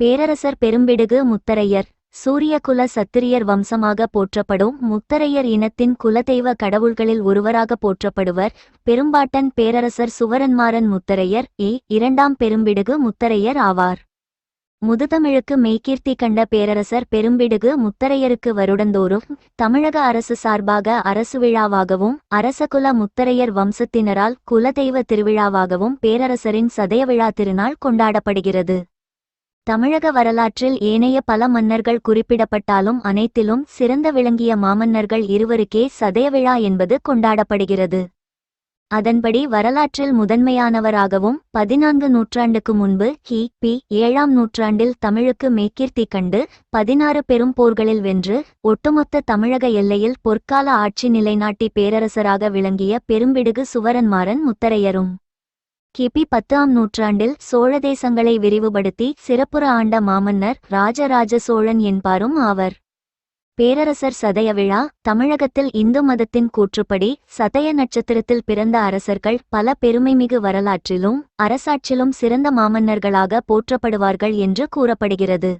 பேரரசர் பெரும்பிடுகு முத்தரையர். சூரியகுல சத்திரியர் வம்சமாக போற்றப்படும் முத்தரையர் இனத்தின் குலதெய்வ கடவுள்களில் ஒருவராக போற்றப்படுவர். பெரும்பாட்டன் பேரரசர் சுவரன்மாறன் முத்தரையர் ஏ இரண்டாம் பெரும்பிடுகு முத்தரையர் ஆவார். முதுதமிழுக்கு மெய்கீர்த்தி கண்ட பேரரசர் பெரும்பிடுகு முத்தரையருக்கு வருடந்தோறும் தமிழக அரசு சார்பாக அரசு விழாவாகவும் அரசகுல முத்தரையர் வம்சத்தினரால் குலதெய்வ திருவிழாவாகவும் பேரரசரின் சதய விழா திருநாள் கொண்டாடப்படுகிறது. தமிழக வரலாற்றில் ஏனைய பல மன்னர்கள் குறிப்பிடப்பட்டாலும் அனைத்திலும் சிறந்த விளங்கிய மாமன்னர்கள் இருவருக்கே சதய விழா என்பது கொண்டாடப்படுகிறது. அதன்படி வரலாற்றில் முதன்மையானவராகவும் பதினான்கு நூற்றாண்டுக்கு முன்பு கி பி ஏழாம் நூற்றாண்டில் தமிழுக்கு மேக்கீர்த்தி கண்டு பதினாறு பெரும் போர்களில் வென்று ஒட்டுமொத்த தமிழக எல்லையில் பொற்கால ஆட்சி நிலைநாட்டி பேரரசராக விளங்கிய பெரும்பிடுகு சுவரன்மாறன் முத்தரையரும். கிபி பத்தாம் நூற்றாண்டில் சோழ தேசங்களை விரிவுபடுத்தி சிறப்புற ஆண்ட மாமன்னர் ராஜராஜ சோழன் என்பாரும் ஆவர். பேரரசர் சதய விழா தமிழகத்தில் இந்து மதத்தின் கூற்றுப்படி சதய நட்சத்திரத்தில் பிறந்த அரசர்கள் பல பெருமைமிகு வரலாற்றிலும் அரசாட்சிலும் சிறந்த மாமன்னர்களாக போற்றப்படுவார்கள் என்று கூறப்படுகிறது.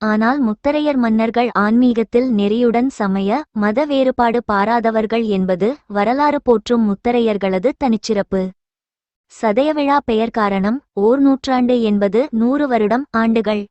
ஆனால் முத்தரையர் மன்னர்கள் ஆன்மீகத்தில் நெறியுடன் சமய மத வேறுபாடு பாராதவர்கள் என்பது வரலாறு போற்றும் முத்தரையர்களது தனிச்சிறப்பு. சதயவிழா பெயர் காரணம் ஓர் நூற்றாண்டு என்பது நூறு வருடம் ஆண்டுகள்.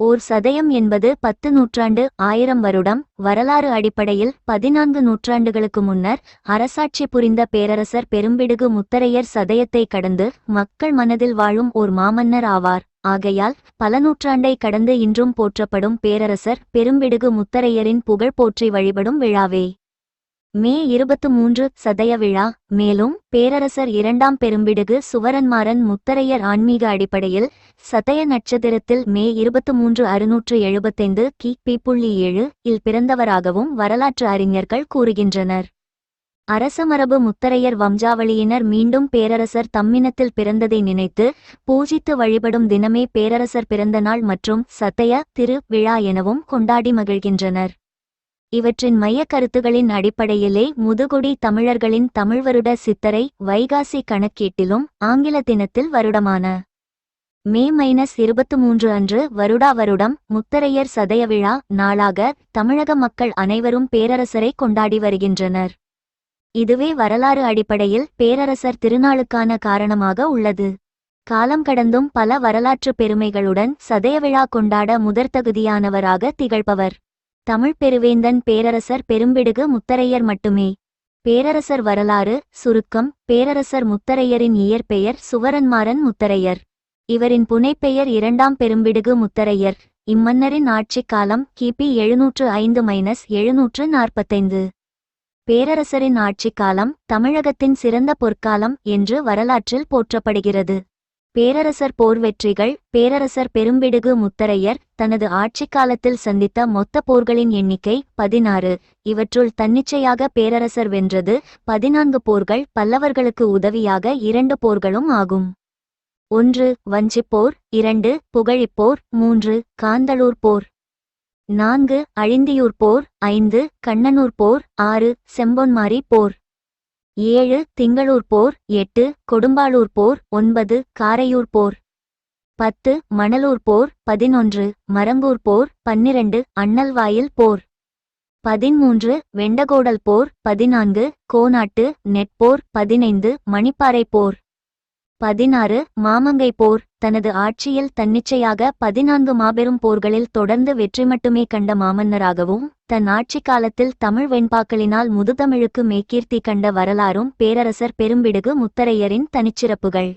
ஓர் சதயம் என்பது பத்து நூற்றாண்டு ஆயிரம் வருடம். வரலாறு அடிப்படையில் பதினான்கு நூற்றாண்டுகளுக்கு முன்னர் அரசாட்சி புரிந்த பேரரசர் பெரும்பிடுகு முத்தரையர் சதயத்தை கடந்து மக்கள் மனதில் வாழும் ஓர் மாமன்னர் ஆவார். ஆகையால் பல நூற்றாண்டை கடந்து இன்றும் போற்றப்படும் பேரரசர் பெரும்பிடுகு முத்தரையரின் புகழ் போற்றி வழிபடும் விழாவே. மே இருபத்து மூன்று சதய விழா. மேலும் பேரரசர் இரண்டாம் பெரும்பிடுகு சுவரன்மாறன் முத்தரையர் ஆன்மீக அடிப்படையில் சதய நட்சத்திரத்தில் மே இருபத்து மூன்று அறுநூற்று எழுபத்தைந்து கி பி புள்ளி ஏழு இல் பிறந்தவராகவும் வரலாற்று அறிஞர்கள் கூறுகின்றனர். அரசமரபு முத்தரையர் வம்சாவளியினர் மீண்டும் பேரரசர் தம்மினத்தில் பிறந்ததை நினைத்து பூஜித்து வழிபடும் தினமே பேரரசர் பிறந்த நாள் மற்றும் சதய திரு விழா எனவும் கொண்டாடி மகிழ்கின்றனர். இவற்றின் மைய கருத்துகளின் அடிப்படையிலே முதுகுடி தமிழர்களின் தமிழ் வருட சித்தரை வைகாசி கணக்கீட்டிலும் ஆங்கில தினத்தில் வருடமான மே மைனஸ் இருபத்து மூன்று அன்று வருடா வருடம் முத்தரையர் சதய விழா நாளாக தமிழக மக்கள் அனைவரும் பேரரசரை கொண்டாடி வருகின்றனர். இதுவே வரலாறு அடிப்படையில் பேரரசர் திருநாளுக்கான காரணமாக உள்ளது. காலம் கடந்தும் பல வரலாற்று பெருமைகளுடன் சதய விழா கொண்டாட முதற்தகுதியானவராக திகழ்பவர். தமிழ் பெருவேந்தன் பேரரசர் பெரும்பிடுகு முத்தரையர் மட்டுமே. பேரரசர் வரலாறு சுருக்கம் பேரரசர் முத்தரையரின் இயற்பெயர் சுவரன்மாறன் முத்தரையர். இவரின் புனைப்பெயர் இரண்டாம் பெரும்பிடுகு முத்தரையர். இம்மன்னரின் ஆட்சிக் காலம் கிபி எழுநூற்று ஐந்து மைனஸ் எழுநூற்று நாற்பத்தைந்து. பேரரசரின் ஆட்சிக் காலம் தமிழகத்தின் சிறந்த பொற்காலம் என்று வரலாற்றில் போற்றப்படுகிறது. பேரரசர் போர் வெற்றிகள் பேரரசர் பெரும்பிடுகு முத்தரையர் தனது ஆட்சிக் காலத்தில் சந்தித்த மொத்த போர்களின் எண்ணிக்கை பதினாறு. இவற்றுள் தன்னிச்சையாக பேரரசர் வென்றது பதினான்கு போர்கள் பல்லவர்களுக்கு உதவியாக இரண்டு போர்களும் ஆகும். ஒன்று வஞ்சிப்போர் இரண்டு புகழிப்போர் மூன்று காந்தளூர் போர். நான்கு அழிந்தியூர் போர் ஐந்து கண்ணனூர் போர் ஆறு செம்பொன்மாரி போர். ஏழு திங்களூர் போர் எட்டு கொடும்பாளூர் போர் ஒன்பது காரையூர் போர். பத்து மணலூர் போர் பதினொன்று மரங்கூர் போர் பன்னிரண்டு அண்ணல்வாயில் போர். பதிமூன்று வெண்டகோடல் போர் பதினான்கு கோனாட்டு நெட்போர் பதினைந்து மணிப்பாறை போர். பதினாறு மாமங்கை போர் தனது ஆட்சியில் தன்னிச்சையாக பதினான்கு மாபெரும் போர்களில் தொடர்ந்து வெற்றி மட்டுமே கண்ட மாமன்னராகவும் தன் ஆட்சி காலத்தில் தமிழ் வெண்பாக்களினால் முதுதமிழுக்கு மேக்கீர்த்தி கண்ட வரலாறும் பேரரசர் பெரும்பிடுகு முத்தரையரின் தனிச்சிறப்புகள்.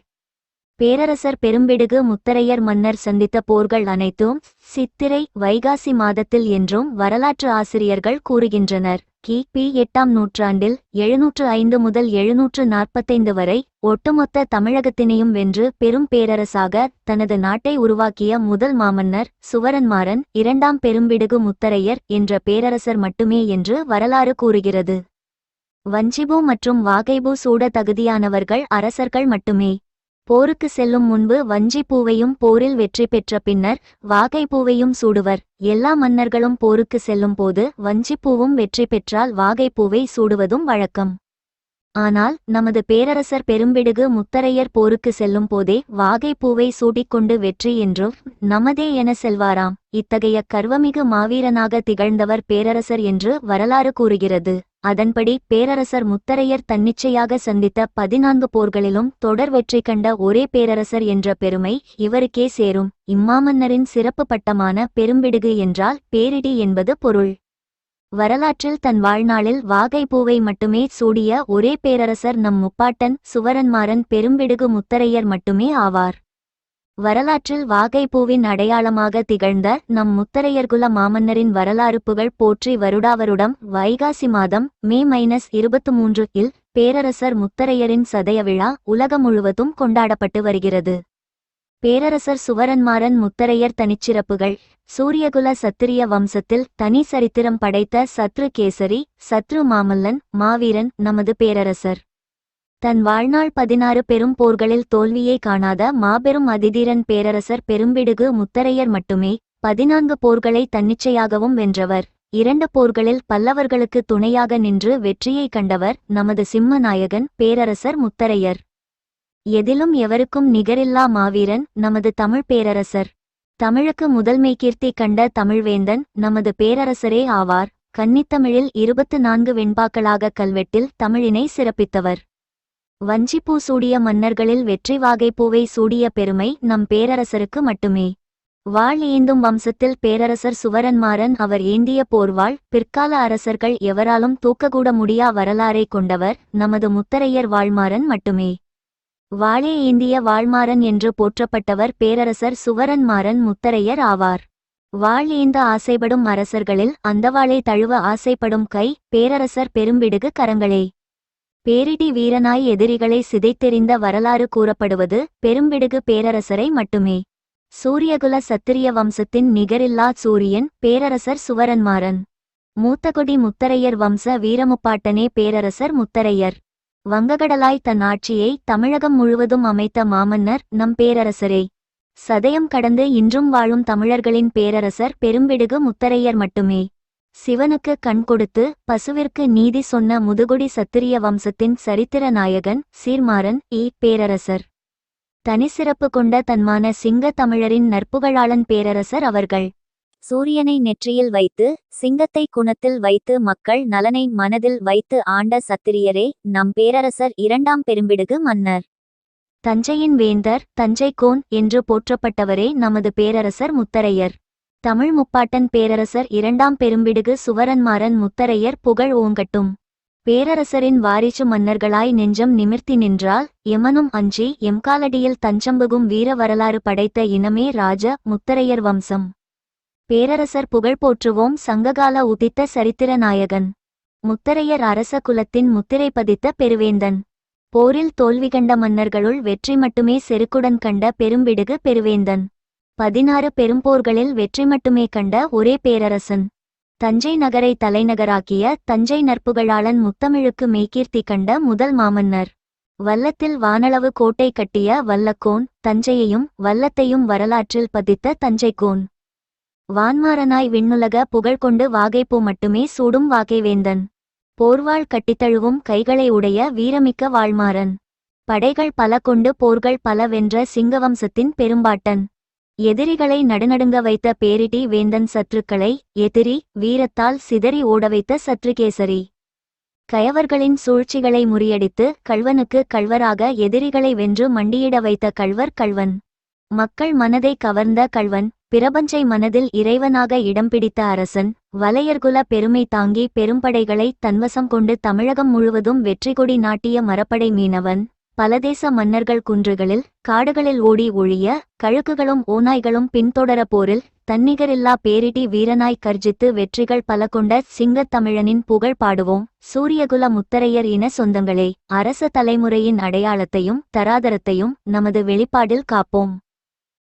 பேரரசர் பெரும்பிடுகு முத்தரையர் மன்னர் சந்தித்த போர்கள் அனைத்தும் சித்திரை வைகாசி மாதத்தில் என்றும் வரலாற்று ஆசிரியர்கள் கூறுகின்றனர். கிபி எட்டாம் நூற்றாண்டில் எழுநூற்று ஐந்து முதல் எழுநூற்று நாற்பத்தைந்து வரை ஒட்டுமொத்த தமிழகத்தினையும் வென்று பெரும் பேரரசாக தனது நாட்டை உருவாக்கிய முதல் மாமன்னர் சுவரன்மாறன் இரண்டாம் பெரும்பிடுகு முத்தரையர் என்ற பேரரசர் மட்டுமே என்று வரலாறு கூறுகிறது. வஞ்சிபு மற்றும் வாகைபு சூட தகுதியானவர்கள் அரசர்கள் மட்டுமே. போருக்கு செல்லும் முன்பு வஞ்சி பூவையும் போரில் வெற்றி பெற்ற பின்னர் வாகை பூவையும் சூடுவர். எல்லா மன்னர்களும் போருக்கு செல்லும் போது வஞ்சிப்பூவும் வெற்றி பெற்றால் வாகைப்பூவை சூடுவதும் வழக்கம். ஆனால் நமது பேரரசர் பெரும்பிடுகு முத்தரையர் போருக்கு செல்லும் போதே வாகைப்பூவை பூவை சூடிக்கொண்டு வெற்றி என்றும் நமதே என செல்வாராம். இத்தகைய கர்வமிகு மாவீரனாக திகழ்ந்தவர் பேரரசர் என்று வரலாறு கூறுகிறது. அதன்படி பேரரசர் முத்தரையர் தன்னிச்சையாக சந்தித்த பதினான்கு போர்களிலும் தொடர் வெற்றி கண்ட ஒரே பேரரசர் என்ற பெருமை இவருக்கே சேரும். இம்மாமன்னரின் சிறப்பு பட்டமான பெரும்பிடுகு என்றால் பேரிடி என்பது பொருள். வரலாற்றில் தன் வாழ்நாளில் வாகை பூவை மட்டுமே சூடிய ஒரே பேரரசர் நம் முப்பாட்டன் சுவரன்மாறன் பெரும்பிடுகு முத்தரையர் மட்டுமே ஆவார். வரலாற்றில் வாகைப்பூவின் அடையாளமாக திகழ்ந்த நம் முத்தரையர்குல மாமன்னரின் வரலாறு புகழ் போற்றி வருடாவருடம் வைகாசி மாதம் மே மைனஸ் இருபத்து மூன்று இல் பேரரசர் முத்தரையரின் சதய விழா உலகம் முழுவதும் கொண்டாடப்பட்டு வருகிறது. பேரரசர் சுவரன்மாறன் முத்தரையர் தனிச்சிறப்புகள் சூரியகுல சத்திரிய வம்சத்தில் தனி சரித்திரம் படைத்த சத்ரு கேசரி சத்ரு மாமல்லன் மாவீரன் நமது பேரரசர். தன் வாழ்நாள் பதினாறு பெரும் போர்களில் தோல்வியை காணாத மாபெரும் அதிதீரன் பேரரசர் பெரும்பிடுகு முத்தரையர் மட்டுமே பதினான்கு போர்களை தன்னிச்சையாகவும் வென்றவர். இரண்டு போர்களில் பல்லவர்களுக்கு துணையாக நின்று வெற்றியை கண்டவர் நமது சிம்மநாயகன் பேரரசர் முத்தரையர். எதிலும் எவருக்கும் நிகரில்லா மாவீரன் நமது தமிழ் பேரரசர். தமிழுக்கு முதல்மை கீர்த்தி கண்ட தமிழ்வேந்தன் நமது பேரரசரே ஆவார். கன்னித்தமிழில் இருபத்து நான்கு வெண்பாக்களாக கல்வெட்டில் தமிழினை சிறப்பித்தவர். வஞ்சிப்பூ சூடிய மன்னர்களில் வெற்றி வாகைப்பூவை சூடிய பெருமை நம் பேரரசருக்கு மட்டுமே. வாழ் ஏந்தும் வம்சத்தில் பேரரசர் சுவரன்மாறன் அவர் ஏந்திய போர்வாள் பிற்கால அரசர்கள் எவராலும் தூக்கக்கூட முடியா வரலாறை கொண்டவர் நமது முத்தரையர் வாழ்மாறன் மட்டுமே. வாழே ஏந்திய வாழ்மாறன் என்று போற்றப்பட்டவர் பேரரசர் சுவரன்மாறன் முத்தரையர் ஆவார். வாழ் ஏந்த ஆசைப்படும் அரசர்களில் அந்தவாளை தழுவ ஆசைப்படும் கை பேரரசர் பெரும்பிடுகு கரங்களே. பேரிடி வீரனாய் எதிரிகளை சிதைத்தெறிந்த வரலாறு கூறப்படுவது பெரும்பிடுகு பேரரசரை மட்டுமே. சூரியகுல சத்திரிய வம்சத்தின் நிகரில்லா சூரியன் பேரரசர் சுவரன்மாறன். மூத்தகுடி முத்தரையர் வம்ச வீரமுப்பாட்டனே பேரரசர் முத்தரையர். வங்ககடலாய் தன் ஆட்சியை தமிழகம் முழுவதும் அமைத்த மாமன்னர் நம் பேரரசரே. சதயம் கடந்து இன்றும் வாழும் தமிழர்களின் பேரரசர் பெரும்பிடுகு முத்தரையர் மட்டுமே. சிவனுக்கு கண் கொடுத்து பசுவிற்கு நீதி சொன்ன முதுகுடி சத்திரிய வம்சத்தின் சரித்திர நாயகன் சீர்மாறன் இ. பேரரசர். தனிசிறப்பு கொண்ட தன்மான சிங்க தமிழரின் நற்புகழாளன் பேரரசர் அவர்கள். சூரியனை நெற்றியில் வைத்து சிங்கத்தை குணத்தில் வைத்து மக்கள் நலனை மனதில் வைத்து ஆண்ட சத்திரியரே நம் பேரரசர் இரண்டாம் பெரும்பிடுகு மன்னர். தஞ்சையின் வேந்தர் தஞ்சை கோன் என்று போற்றப்பட்டவரே நமது பேரரசர் முத்தரையர். தமிழ் முப்பாட்டன் பேரரசர் இரண்டாம் பெரும்பிடுகு சுவரன்மாறன் முத்தரையர் புகழ் ஓங்கட்டும். பேரரசரின் வாரிசு மன்னர்களாய் நெஞ்சம் நிமிர்த்தி நின்றால் எமனும் அஞ்சி எம்காலடியில் தஞ்சம்புகும் வீர வரலாறு படைத்த இனமே ராஜ முத்தரையர் வம்சம். பேரரசர் புகழ் போற்றுவோம் சங்ககால உதித்த சரித்திர நாயகன். முத்தரையர் அரச குலத்தின் முத்திரை பதித்த பெருவேந்தன். போரில் தோல்வி கண்ட மன்னர்களுள் வெற்றி மட்டுமே செருக்குடன் கண்ட பெரும்பிடுகு பெருவேந்தன். பதினாறு பெரும்போர்களில் வெற்றி மட்டுமே கண்ட ஒரே பேரரசன். தஞ்சை நகரை தலைநகராக்கிய தஞ்சை நற்புகழாளன் முத்தமிழுக்கு மெய்கீர்த்தி கண்ட முதல் மாமன்னர். வல்லத்தில் வானளவு கோட்டை கட்டிய வல்லக்கோன் தஞ்சையையும் வல்லத்தையும் வரலாற்றில் பதித்த தஞ்சைக்கோன். வான்மாரனாய் விண்ணுலக புகழ் கொண்டு வாகைப்பூ மட்டுமே சூடும் வாகைவேந்தன். போர்வாள் கட்டித்தழுவும் கைகளை உடைய வீரமிக்க வாழ்மாறன் படைகள் பல கொண்டு போர்கள் பல வென்ற சிங்கவம்சத்தின் பெரும்பாட்டன். எதிரிகளை நடுநடுங்க வைத்த பேரிடி வேந்தன் சற்றுக்களை எதிரி வீரத்தால் சிதறி ஓட வைத்த சற்றுகேசரி. கயவர்களின் சூழ்ச்சிகளை முறியடித்து கள்வனுக்கு கள்வராக எதிரிகளை வென்று மண்டியிட வைத்த கள்வர் கள்வன். மக்கள் மனதை கவர்ந்த கள்வன் பிரபஞ்சை மனதில் இறைவனாக இடம் பிடித்த அரசன் வலையர்குல பெருமை தாங்கி பெரும்படைகளை தன்வசம் கொண்டு தமிழகம் முழுவதும் வெற்றிகொடி நாட்டிய மரப்படை மீனவன். பலதேச மன்னர்கள் குன்றுகளில் காடுகளில் ஓடி ஒழிய கழுக்குகளும் ஓநாய்களும் பின்தொடர போரில் தன்னிகரில்லா பேரிடி வீரனாய் கர்ஜித்து வெற்றிகள் பல கொண்ட சிங்கத் தமிழனின் புகழ் பாடுவோம். சூரியகுல முத்தரையர் இன சொந்தங்களே அரச தலைமுறையின் அடையாளத்தையும் தராதரத்தையும் நமது வெளிப்பாடில் காப்போம்.